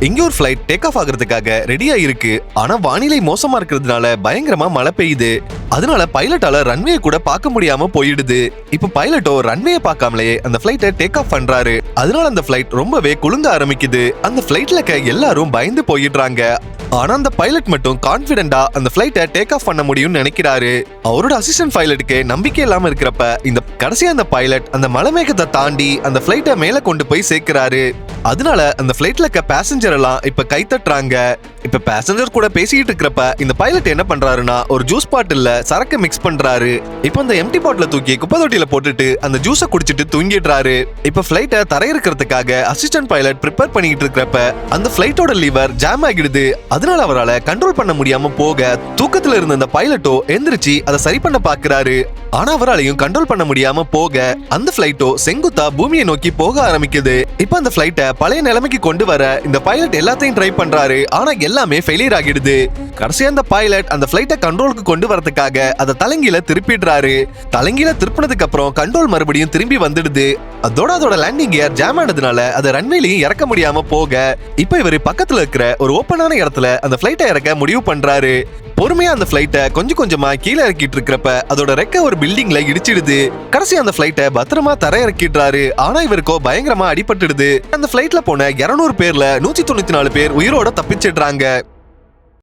இங்க ஒரு flight take off ஆகுறதுக்காக ரெடியா இருக்கு. ஆனா வானிலை மோசமா இருக்கிறதுனால பயங்கரமா மழை பெய்யுது. அதனால பைலட்டால ரன்வே கூட பார்க்க முடியாம போயிடுது. இப்ப பைலட்டோ ரன்வே பார்க்காமலே அந்த ஃபிளைட்டை டேக் ஆஃப் பண்றாரு. அதனால அந்த ஃபிளைட் ரொம்பவே குலுங்க ஆரம்பிக்குது. அந்த ஃபிளைட்ல இருக்க எல்லாரும் பயந்து போயிடுறாங்க. ஆனா அந்த பைலட் மட்டும் கான்பிடென்டா அந்த ஃபிளைட்டை டேக் ஆஃப் பண்ண முடியும்னு நினைக்கிறாரு. அவரோட அசிஸ்டன்ட் பைலட்டுக்கு நம்பிக்கை இல்லாம இருக்கிறப்ப இந்த கடைசியா அந்த பைலட் அந்த மலை மேகத்தை தாண்டி அந்த ஃபிளைட்டை மேல கொண்டு போய் சேர்க்கிறாரு. அதனால அந்த ஃபிளைட்ல இருக்க பேசஞ்சர் எல்லாம் இப்ப கை தட்டுறாங்க. இப்ப பேசஞ்சர் கூட பேசிட்டு இருக்கிறப்ப இந்த பைலட் என்ன பண்றாருன்னா ஒரு ஜூஸ் பாட்டில்ல சரக்கு மிக்ஸ் பண்றாரு. இப்ப அந்த எம்டி பாட்டில தூக்கி குப்பை தொட்டியில போட்டுட்டு அந்த ஜூஸை குடிச்சிட்டு தூங்கிடுறாரு. இப்ப ஃபிளைட்டை தரையிறக்கிறதுக்காக அசிஸ்டன்ட் பைலட் ப்ரிப்பேர் பண்ணிட்டு இருக்கிறப்ப அந்த ஃபிளைட்டோட லீவர் ஜாம் ஆகிடுது. அதனால அவரால் கண்ட்ரோல் பண்ண முடியாம போக தூக்கத்துல இருந்த அந்த பைலட்டோ எந்திரிச்சு அதை சரி பண்ண பாக்குறாரு. ஆனா அவராலையும் கண்ட்ரோல் பண்ண முடியாம போக அந்த ஃபிளைட்டோ செங்குத்தா பூமியை நோக்கி போக ஆரம்பிக்குது. இப்ப அந்த ஃபிளைட்டை பழைய நிலைமைக்கு கொண்டு வர இந்த பைலட் எல்லாத்தையும் ட்ரை பண்றாரு. ஆனா எல்லாமே ஃபெயிலியர் ஆகிடுது. கடைசியா அந்த பைலட் அந்த ஃபிளைட்டை கண்ட்ரோலுக்கு கொண்டு வரதுக்காக அதை தலைங்கீழ திருப்பிடுறாரு. தலைங்கில திருப்பினதுக்கு அப்புறம் கண்ட்ரோல் மறுபடியும் திரும்பி வந்துடுது. அதோட அதோட லேண்டிங் கியர் ஜாம் ஆனதுனால அதை ரன்வேலையும் இறக்க முடியாம போக இப்ப இவர் பக்கத்துல இருக்கிற ஒரு ஓப்பனான இடத்துல அந்த ஃபிளைட்டை இறக்க முடிவு பண்றாரு. பொறுமையா அந்த ஃபிளைட்டை கொஞ்சம் கொஞ்சமா கீழே இறக்கிட்டு இருக்கிறப்ப அதோட ரெக்க ஒரு பில்டிங்ல இடிச்சிடுது. கடைசி அந்த ஃபிளைட்டை பத்திரமா தர இறக்கிடுறாரு ஆனா இவருக்கோ பயங்கரமா அடிபட்டுடுது. அந்த ஃபிளைட்ல போன 200 பேர்ல நூத்தி தொண்ணூத்தி நாலு பேர் உயிரோட தப்பிச்சிடுறாங்க.